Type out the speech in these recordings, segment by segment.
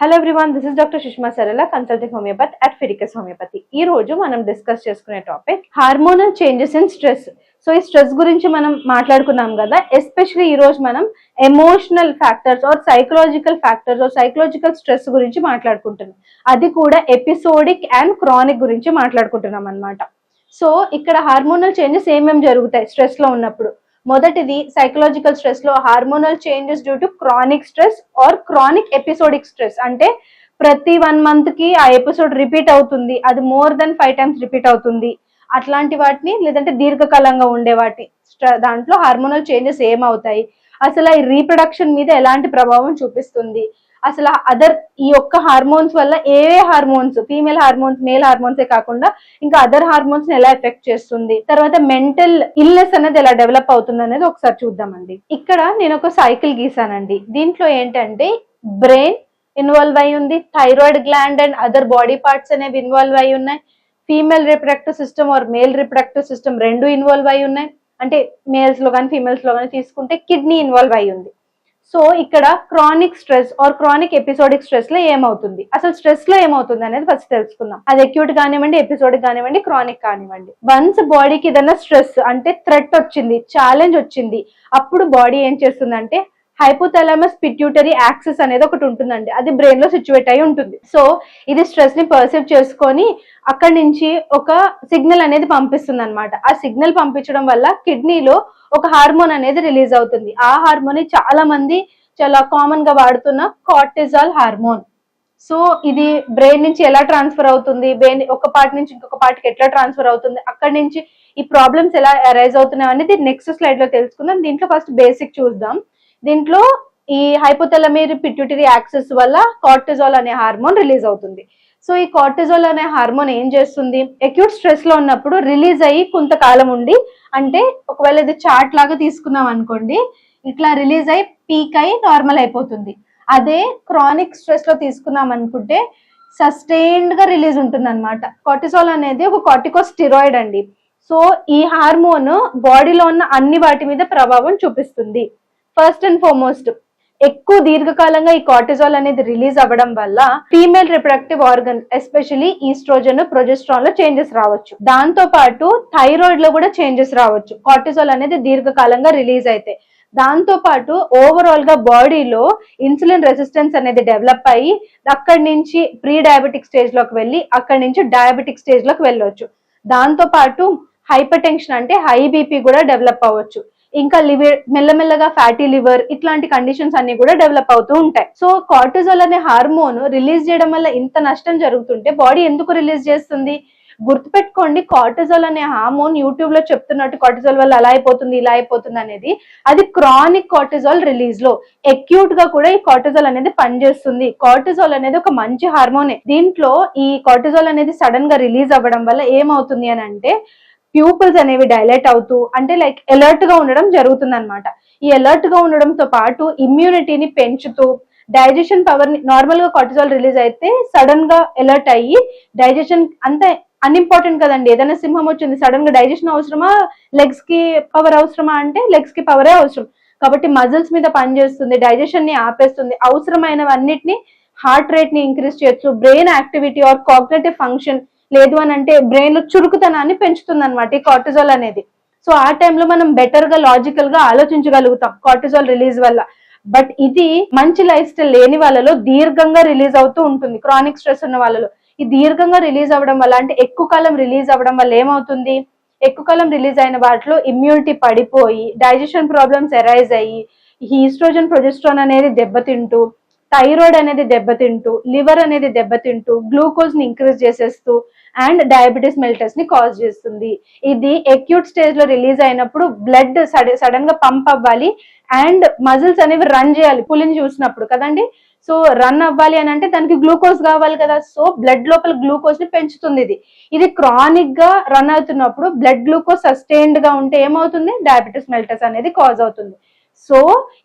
Hello everyone this is doctor Sushma Sarala consulting homeopathy at Fiticus homeopathy ఈ రోజు మనం discuss చేసుకునే topic hormonal changes in stress so ఈ stress గురించి మనం మాట్లాడుకున్నాం కదా ఎస్పెషల్లీ ఈ రోజు మనం emotional factors or psychological factors or psychological stress గురించి మాట్లాడుకుంటున్నాం. అది కూడా ఎపిసోడిక్ అండ్ క్రానిక్ గురించి మాట్లాడుకుంటున్నాం అన్నమాట. సో ఇక్కడ హార్మోనల్ చేంజెస్ ఏమేమి జరుగుతాయి స్ట్రెస్లో ఉన్నప్పుడు? మొదటిది psychological స్ట్రెస్లో hormonal changes due to chronic stress or chronic episodic stress అంటే ప్రతి వన్ మంత్కి ఆ ఎపిసోడ్ రిపీట్ అవుతుంది. అది more then five times repeat అవుతుంది. అట్లాంటి వాటిని లేదంటే దీర్ఘకాలంగా ఉండే వాటి దాంట్లో హార్మోనల్ చేంజెస్ ఏమవుతాయి? అసలు ఈ రీప్రొడక్షన్ మీద ఎలాంటి ప్రభావం చూపిస్తుంది? అసలు అదర్ ఈ యొక్క హార్మోన్స్ వల్ల ఏ హార్మోన్స్ ఫీమేల్ హార్మోన్స్ మేల్ హార్మోన్సే కాకుండా ఇంకా అదర్ హార్మోన్స్ ఎలా ఎఫెక్ట్ చేస్తుంది? తర్వాత మెంటల్ ఇల్నెస్ అనేది ఎలా డెవలప్ అవుతుంది అనేది ఒకసారి చూద్దామండి. ఇక్కడ నేను ఒక సైకిల్ గీసానండి. దీంట్లో ఏంటంటే బ్రెయిన్ ఇన్వాల్వ్ అయి ఉంది thyroid gland and other body parts అనేవి ఇన్వాల్వ్ అయి ఉన్నాయి female reproductive system or male reproductive system రెండు ఇన్వాల్వ్ అయి ఉన్నాయి. అంటే మేల్స్లో కానీ ఫీమేల్స్లో కానీ తీసుకుంటే కిడ్నీ ఇన్వాల్వ్ అయి ఉంది. సో ఇక్కడ chronic stress or chronic episodic స్ట్రెస్లో ఏమవుతుంది? అసలు స్ట్రెస్లో ఏమవుతుంది అనేది ఫస్ట్ తెలుసుకుందాం. అది అక్యూట్ కానివ్వండి ఎపిసోడిక్ కానివ్వండి క్రానిక్ కానివ్వండి. వన్స్ బాడీకి ఏదైనా స్ట్రెస్ అంటే థ్రెట్ వచ్చింది ఛాలెంజ్ వచ్చింది అప్పుడు బాడీ ఏం చేస్తుందంటే హైపోథాలమస్ పిట్యూటరీ యాక్సెస్ అనేది ఒకటి ఉంటుందండి. అది బ్రెయిన్లో సిచ్యువేట్ అయి ఉంటుంది. సో ఇది స్ట్రెస్ని పర్సీవ్ చేసుకొని అక్కడి నుంచి ఒక సిగ్నల్ అనేది పంపిస్తుంది అనమాట ఆ సిగ్నల్ పంపించడం వల్ల కిడ్నీలో ఒక హార్మోన్ అనేది రిలీజ్ అవుతుంది. ఆ హార్మోన్ చాలా మంది చాలా కామన్గా వాడుతున్న కార్టిజాల్ హార్మోన్ సో ఇది బ్రెయిన్ నుంచి ఎలా ట్రాన్స్ఫర్ అవుతుంది? బ్రెయిన్ ఒక పార్ట్ నుంచి ఇంకొక పార్ట్కి ఎట్లా ట్రాన్స్ఫర్ అవుతుంది? అక్కడి నుంచి ఈ ప్రాబ్లమ్స్ ఎలా అరైజ్ అవుతున్నాయి అనేది నెక్స్ట్ స్లైడ్లో తెలుసుకుందాం. దీంట్లో ఫస్ట్ బేసిక్ చూద్దాం. దీంట్లో ఈ హైపోథెలమీర్ పిట్యూటరీ యాక్సెస్ వల్ల కార్టిజాల్ అనే హార్మోన్ రిలీజ్ అవుతుంది. సో ఈ కార్టిజాల్ అనే హార్మోన్ ఏం చేస్తుంది? అక్యూట్ స్ట్రెస్లో ఉన్నప్పుడు రిలీజ్ అయ్యి కొంతకాలం ఉండి అంటే ఒకవేళ ఇది చార్ట్ లాగా తీసుకున్నాం అనుకోండి ఇట్లా రిలీజ్ అయ్యి పీక్ అయి నార్మల్ అయిపోతుంది. అదే క్రానిక్ స్ట్రెస్లో తీసుకున్నాం అనుకుంటే సస్టైన్డ్గా రిలీజ్ ఉంటుంది అనమాట కార్టిసాల్ అనేది ఒక కార్టికో స్టిరాయిడ్ అండి. సో ఈ హార్మోన్ బాడీలో ఉన్న అన్ని వాటి మీద ప్రభావం చూపిస్తుంది. ఫస్ట్ అండ్ ఫార్మోస్ట్ ఎక్కువ దీర్ఘకాలంగా ఈ కార్టిజాల్ అనేది రిలీజ్ అవ్వడం వల్ల female reproductive organ especially oestrogen ప్రొజెస్ట్రాన్లో changes రావచ్చు. దాంతో పాటు థైరాయిడ్లో కూడా చేంజెస్ రావచ్చు. కార్టిజాల్ అనేది దీర్ఘకాలంగా రిలీజ్ అయితే. దాంతో పాటు ఓవరాల్గా బాడీలో ఇన్సులిన్ రెసిస్టెన్స్ అనేది డెవలప్ అయ్యి అక్కడి నుంచి ప్రీ డయాబెటిక్ స్టేజ్లోకి వెళ్ళి అక్కడి నుంచి డయాబెటిక్ స్టేజ్లోకి వెళ్ళవచ్చు దాంతో పాటు హైపర్ టెన్షన్ అంటే హై బీపీ కూడా డెవలప్ అవ్వచ్చు. ఇంకా లివర్ మెల్లమెల్లగా ఫ్యాటీ లివర్ ఇట్లాంటి కండిషన్స్ అన్ని కూడా డెవలప్ అవుతూ ఉంటాయి. సో కార్టిజాల్ అనే హార్మోన్ రిలీజ్ చేయడం వల్ల ఇంత నష్టం జరుగుతుంటే బాడీ ఎందుకు రిలీజ్ చేస్తుంది? గుర్తుపెట్టుకోండి కార్టిజోల్ అనే హార్మోన్ యూట్యూబ్లో చెప్తున్నట్టు కార్టిజోల్ వల్ల అలా అయిపోతుంది ఇలా అయిపోతుంది అనేది అది క్రానిక్ కార్టిజాల్ రిలీజ్లో అక్యూట్గా కూడా ఈ కార్టిజోల్ అనేది పనిచేస్తుంది. కార్టిజోల్ అనేది ఒక మంచి హార్మోనే దీంట్లో ఈ కార్టిజాల్ అనేది సడన్గా రిలీజ్ అవ్వడం వల్ల ఏమవుతుంది అని అంటే ప్యూపుల్స్ అనేవి డైలైట్ అవుతూ అంటే లైక్ అలర్ట్గా ఉండడం జరుగుతుంది అనమాట ఈ అలర్ట్గా ఉండడంతో పాటు ఇమ్యూనిటీని పెంచుతూ డైజెషన్ పవర్ని నార్మల్గా కార్టిజాల్ రిలీజ్ అయితే సడన్గా అలర్ట్ అయ్యి డైజెషన్ అంత అన్ఇంపార్టెంట్ కదండి. ఏదైనా సింహం వచ్చింది సడన్గా డైజెషన్ అవసరమా? లెగ్స్కి పవర్ అవసరమా అంటే లెగ్స్కి పవరే అవసరం. కాబట్టి మజిల్స్ మీద పనిచేస్తుంది డైజెషన్ని ఆపేస్తుంది. అవసరమైనవన్నిటిని హార్ట్ రేట్ని ఇంక్రీజ్ చేయొచ్చు. Brain activity or cognitive function లేదు అని అంటే బ్రెయిన్లో చురుకుతనాన్ని పెంచుతుంది అనమాట ఈ కార్టిజాల్ అనేది. సో ఆ టైంలో మనం బెటర్గా లాజికల్గా ఆలోచించగలుగుతాం కార్టిజాల్ రిలీజ్ వల్ల. బట్ ఇది మంచి లైఫ్ స్టైల్ లేని వాళ్ళలో దీర్ఘంగా రిలీజ్ అవుతూ ఉంటుంది. క్రానిక్ స్ట్రెస్ ఉన్న వాళ్ళలో. ఈ దీర్ఘంగా రిలీజ్ అవ్వడం వల్ల అంటే ఎక్కువ కాలం రిలీజ్ అవ్వడం వల్ల ఏమవుతుంది? ఎక్కువ కాలం రిలీజ్ అయిన వాటిలో ఇమ్యూనిటీ పడిపోయి డైజెషన్ ప్రాబ్లమ్స్ ఎరైజ్ అయ్యి ఈస్ట్రోజన్ ప్రొజెస్ట్రాన్ అనేది దెబ్బతింటూ థైరాయిడ్ అనేది దెబ్బతింటూ లివర్ అనేది దెబ్బతింటూ గ్లూకోజ్ని ఇంక్రీజ్ చేసేస్తూ అండ్ డయాబెటీస్ మెల్టస్ని కాజ్ చేస్తుంది. ఇది ఎక్యూట్ స్టేజ్లో రిలీజ్ అయినప్పుడు బ్లడ్ సడన్గా పంప్ అవ్వాలి అండ్ మజిల్స్ అనేవి రన్ చేయాలి. పులిని చూసినప్పుడు కదండి? సో రన్ అవ్వాలి అని అంటే దానికి గ్లూకోజ్ కావాలి కదా. సో బ్లడ్ లోపల గ్లూకోజ్ని పెంచుతుంది ఇది. ఇది క్రానిక్గా రన్ అవుతున్నప్పుడు బ్లడ్ గ్లూకోజ్ సస్టైన్డ్గా ఉంటే ఏమవుతుంది? డయాబెటీస్ మెల్టస్ అనేది కాజ్ అవుతుంది. సో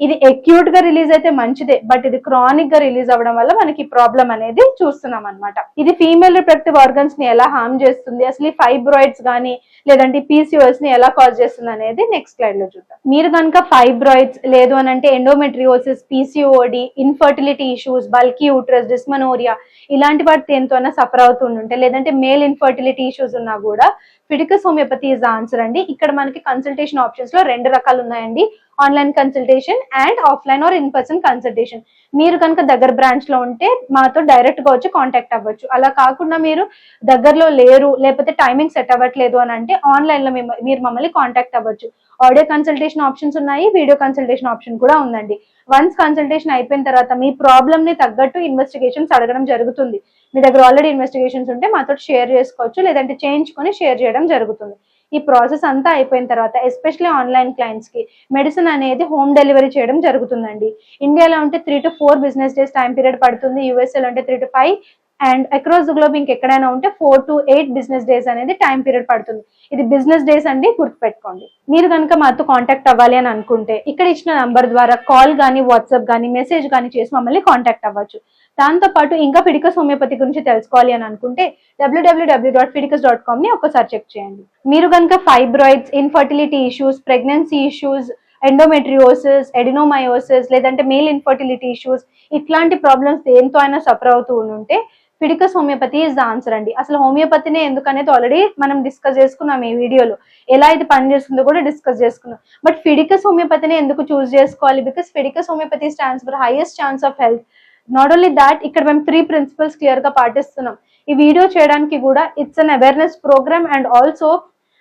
ఇది అక్యూట్గా రిలీజ్ అయితే మంచిదే బట్ ఇది క్రానిక్గా రిలీజ్ అవ్వడం వల్ల మనకి ప్రాబ్లం అనేది చూస్తున్నాం అన్నమాట. ఇది ఫీమేల్ రిప్రొడక్టివ్ ఆర్గన్స్ని ఎలా హార్మ్ చేస్తుంది అసలు ఈ ఫైబ్రాయిడ్స్ కానీ లేదంటే పీసీఓఎస్ని ఎలా కాజ్ చేస్తుంది అనేది నెక్స్ట్ స్లైడ్లో చూద్దాం. మీరు కనుక ఫైబ్రాయిడ్స్ లేదు అని అంటే endometriosis PCOD infertility issues bulky uterus dysmenorrhoea ఇలాంటి వాటి దేనితోనే సఫర్ అవుతుంటే లేదంటే మేల్ ఇన్ఫర్టిలిటీ ఇష్యూస్ ఉన్నా కూడా ఫిడికస్ హోమియోపతి ఇస్ ఆన్సర్ అండి. ఇక్కడ మనకి కన్సల్టేషన్ ఆప్షన్స్లో రెండు రకాలు ఉన్నాయండి online consultation and offline or in person consultation. మీరు కనుక దగ్గర బ్రాంచ్లో ఉంటే మాతో డైరెక్ట్గా వచ్చి కాంటాక్ట్ అవ్వచ్చు. అలా కాకుండా మీరు దగ్గరలో లేరు లేకపోతే టైమింగ్ సెట్ అవ్వట్లేదు అని అంటే ఆన్లైన్లో మీరు మమ్మల్ని కాంటాక్ట్ అవ్వచ్చు. ఆడియో కన్సల్టేషన్ ఆప్షన్స్ ఉన్నాయి వీడియో కన్సల్టేషన్ ఆప్షన్ కూడా ఉందండి. వన్స్ కన్సల్టేషన్ అయిపోయిన తర్వాత మీ ప్రాబ్లమ్ని తగ్గట్టు ఇన్వెస్టిగేషన్స్ అడగడం జరుగుతుంది. మీ దగ్గర ఆల్రెడీ ఇన్వెస్టిగేషన్స్ ఉంటే మాతో షేర్ చేసుకోవచ్చు లేదంటే చేయించుకొని షేర్ చేయడం జరుగుతుంది. ఈ ప్రాసెస్ అంతా అయిపోయిన తర్వాత ఎస్పెషల్లీ ఆన్లైన్ క్లయింట్స్కి మెడిసిన్ అనేది హోమ్ డెలివరీ చేయడం జరుగుతుందండి. ఇండియాలో ఉంటే three to four business days time period పడుతుంది. యూఎస్ఏలో ఉంటే three to five and across the globe ఇంకెక్కడైనా ఉంటే four to eight business days అనేది టైం పీరియడ్ పడుతుంది. ఇది బిజినెస్ డేస్ అండి గుర్తుపెట్టుకోండి. మీరు కనుక మాతో కాంటాక్ట్ అవ్వాలి అని అనుకుంటే ఇక్కడ ఇచ్చిన నంబర్ ద్వారా కాల్ కానీ వాట్సాప్ కానీ మెసేజ్ కానీ చేసి మమ్మల్ని కాంటాక్ట్ అవ్వచ్చు. దాంతో పాటు ఇంకా ఫిడికస్ హోమియోపతి గురించి తెలుసుకోవాలి అని అనుకుంటే డబ్ల్యూడబ్ల్యూడబ్ల్యూ డాట్ ఫిడికస్ డాట్ కామ్ని ఒకసారి చెక్ చేయండి. మీరు కనుక fibroids infertility issues pregnancy issues endometriosis adenomyosis లేదంటే మేల్ ఇన్ఫర్టిలిటీ ఇష్యూస్ ఇట్లాంటి ప్రాబ్లమ్స్ దేంతో అయినా సఫర్ అవుతూ ఉంటే Fiticus homeopathy is the answer అండి. అసలు హోమియోపతిని ఎందుకనేది ఆల్రెడీ మనం డిస్కస్ చేసుకున్నాం ఈ వీడియోలో ఎలా ఇది పనిచేస్తుందో కూడా డిస్కస్ చేసుకున్నాం. బట్ ఫిడికస్ హోమియోపతిని ఎందుకు చూస్ చేసుకోవాలి? Because Fiticus homeopathy stands for highest chance of health not only that ఇక్కడ మేము త్రీ ప్రిన్సిపల్స్ క్లియర్గా పాటిస్తున్నాం. ఈ వీడియో చేయడానికి కూడా it's an awareness program and also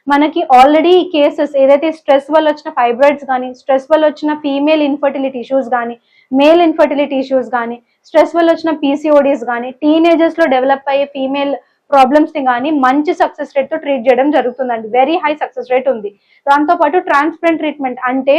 మనకి ఆల్రెడీ కేసెస్ ఏదైతే స్ట్రెస్ వల్ల వచ్చిన ఫైబ్రాయిడ్స్ కానీ స్ట్రెస్ వల్ల వచ్చిన ఫీమేల్ ఇన్ఫర్టిలిటీ ఇష్యూస్ కానీ మేల్ ఇన్ఫర్టిలిటీ ఇష్యూస్ కానీ స్ట్రెస్ వల్ల వచ్చిన పీసీఓడీస్ కానీ టీనేజర్స్లో డెవలప్ అయ్యే ఫీమేల్ ప్రాబ్లమ్స్ని కానీ మంచి సక్సెస్ రేట్తో ట్రీట్ చేయడం జరుగుతుందండి. వెరీ హై సక్సెస్ రేట్ ఉంది. దాంతో పాటు ట్రాన్స్పరెంట్ ట్రీట్మెంట్ అంటే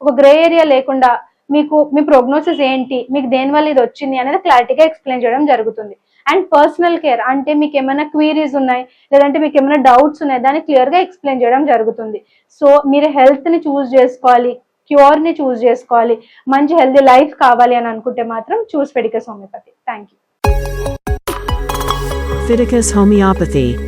ఒక గ్రే ఏరియా లేకుండా మీకు మీ ప్రోగ్నోసిస్ ఏంటి మీకు దేని వల్ల ఇది వచ్చింది అనేది క్లారిటీగా ఎక్స్ప్లెయిన్ చేయడం జరుగుతుంది. అండ్ పర్సనల్ కేర్ అంటే మీకు ఏమైనా క్వీరీస్ ఉన్నాయి లేదంటే మీకు ఏమైనా డౌట్స్ ఉన్నాయి దాన్ని క్లియర్గా ఎక్స్ప్లెయిన్ చేయడం జరుగుతుంది. సో మీరు హెల్త్ని చూస్ చేసుకోవాలి క్యూర్ని చూస్ చేసుకోవాలి మంచి హెల్దీ లైఫ్ కావాలి అని అనుకుంటే మాత్రం choose Fiticus homeopathy thank you Fiticus Homeopathy